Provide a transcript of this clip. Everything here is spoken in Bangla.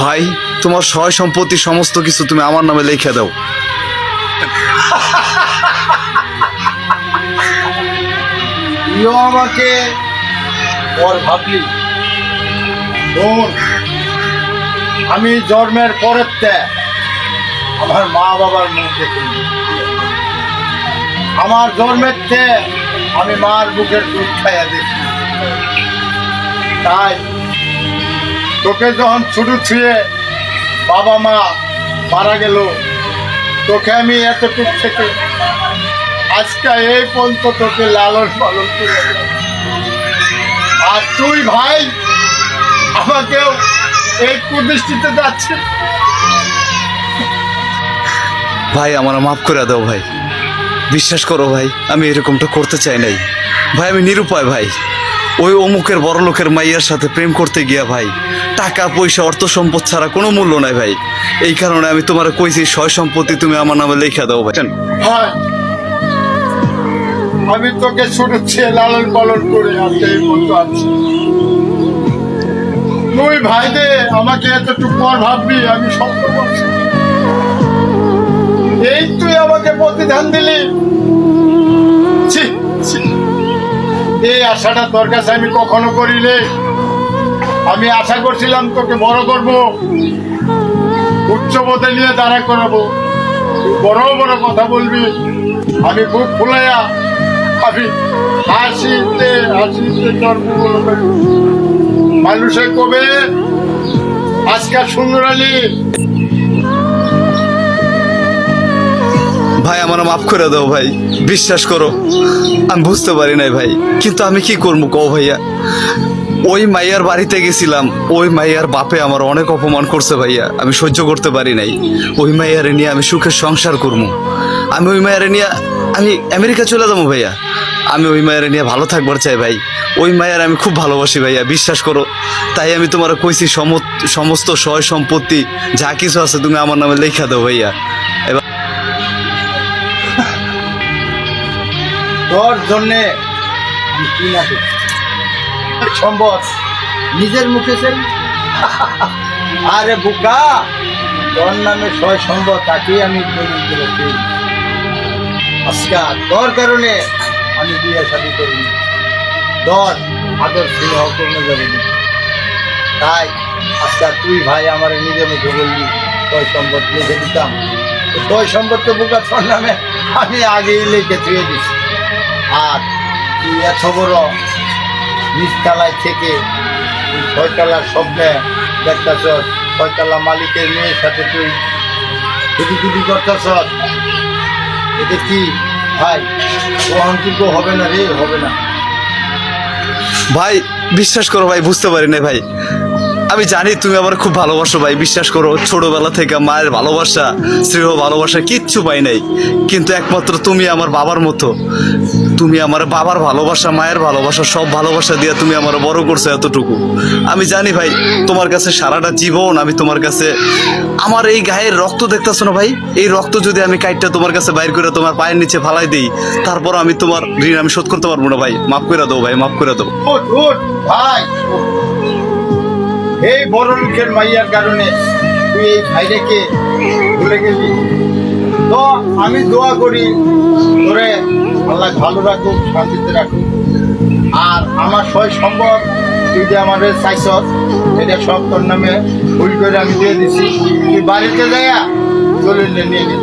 ভাই, তোমার সয় সম্পত্তি সমস্ত কিছু তুমি আমার নামে লিখে দাও। আমাকে শোন, আমি জন্মের পরের আমার মা বাবার মুখ আমার জন্মের আমি মার বুকের দুধ খাইয়া দেখি। তাই তোকে যখন ছুটু ছুঁয়ে বাবা মা মারা গেল, তোকে আমি এতটুক থেকে আজকে এই পর্যন্ত তোকে লালন পালন করে। আর তুই ভাই, আমাকেও এই কুদৃষ্টিতে যাচ্ছে। ভাই, আমার মাফ করে দাও ভাই। বিশ্বাস করো ভাই, আমি এরকমটা করতে চাই নাই। ভাই, আমি নিরুপায় ভাই। ওই অমুকের বড় লোকের মাইয়ার সাথে প্রেম করতে গিয়া ভাই টাকা, পয়সা, অর্থ সম্পদ ছাড়া কোনো মূল্য নাই ভাই। এই কারণে আমি তোমার কইছি, সয় সম্পত্তি তুমি আমার নামে লেখা দাও ভাই। আমি তোকে শুনেছি, লালন পালন করে আজকে এই আছি। তুই ভাই দে আমাকে এতটুকু পর ভাববি, আমি করছি এই তুই আমাকে প্রতিধান দিলি। এই আশাটা তোর কাছে আমি কখনো করিনি। আমি আশা করছিলাম তোকে বড় করব। উচ্চ পদে নিয়ে দাঁড়া করাবো। বড় বড় কথা বলবি। আমি বুক ফুলাইয়া আমি তোর মুখ মানুষে কবে? আজকাল সুন্দর ভাই আমার মাফ করে দাও ভাই। বিশ্বাস করো, আমি বুঝতে পারি নাই ভাই। কিন্তু আমি কি করব কও ভাইয়া? ওই মাইয়ার বাড়িতে গেছিলাম। ওই মাইয়ার বাপে আমার অনেক অপমান করছে ভাইয়া। আমি সহ্য করতে পারি নাই। ওই মাইয়ারে নিয়ে আমি সুখের সংসার করব। আমি ওই মায়েরে নিয়ে, আমি আমেরিকা চলে যাব ভাইয়া। আমি ওই মায়ের নিয়ে ভালো থাকবার চাই ভাই। ওই মায়ের আমি খুব ভালোবাসি ভাইয়া, বিশ্বাস করো। তাই আমি তোমার কইছি, সমস্ত সয় সম্পত্তি, যা কিছু আছে তুমি আমার নামে লেখা দাও ভাইয়া। এবার তোর জন্যে সম্ভব নিজের মুখে সে আরে বুকা, তোর নামে ছয় সম্ভব তাকেই আমি আজকাল তোর কারণে আমি বিয়ে শাদি করি তোর আদর স্নেহ কমে যাবে তাই আজকাল তুই ভাই আমার নিজের মুখে বললি তোর সম্পদ লিখে দিতাম। তো তোর সম্পদ তো বুকা, তোর নামে আমি আগেই লিখে থুয়ে দিছি। আর তুই এত বড় নিচতলায় থেকে ছয়তলার স্বপ্নে দেখতেছ, ছয়তলা মালিকের মেয়ের সাথে তুই ছুটি করতেছ। এটা কি? ভাই গ্রহণযোগ্য হবে না রে? হবে না। ভাই, বিশ্বাস করো ভাই, বুঝতে পারি না ভাই। আমি জানি তুমি আমার খুব ভালোবাসো ভাই, বিশ্বাস করো, ছোটবেলা থেকে মায়ের ভালোবাসা, স্নেহ, ভালোবাসা কিচ্ছু পাই নাই। কিন্তু একমাত্র তুমি আমার বাবার মতো। তুমি আমার বাবার ভালোবাসা, মায়ের ভালোবাসা, সব ভালোবাসা দিয়ে তুমি আমার বড় করছ এতটুকু। আমি জানি ভাই, তোমার কাছে সারাটা জীবন আমি তোমার কাছে, আমার এই গায়ের রক্ত দেখতেছো না ভাই? এই রক্ত যদি আমি কাইটটা তোমার কাছে বাইর করে তোমার পায়ের নিচে ফালাই দিই, তারপর আমি তোমার ঋণ আমি শোধ করতে পারব না ভাই। মাফ করে দাও ভাই, মাফ করে দাও। ভাই এই বড় লোকের মাইয়ার কারণে তুই এই ভাইটাকে ভুলে গেলি। তো আমি দোয়া করি, তোরে আল্লাহ ভালো রাখুক, শান্তিতে রাখুক। আর আমার সয় সম্ভব তুই যে আমাদের চাইছ এটা সব তোর নামে ভুল করে আমি দিয়ে দিছি। তুই বাড়িতে যাইয়া দলিল নিয়ে নিয়ে নিস।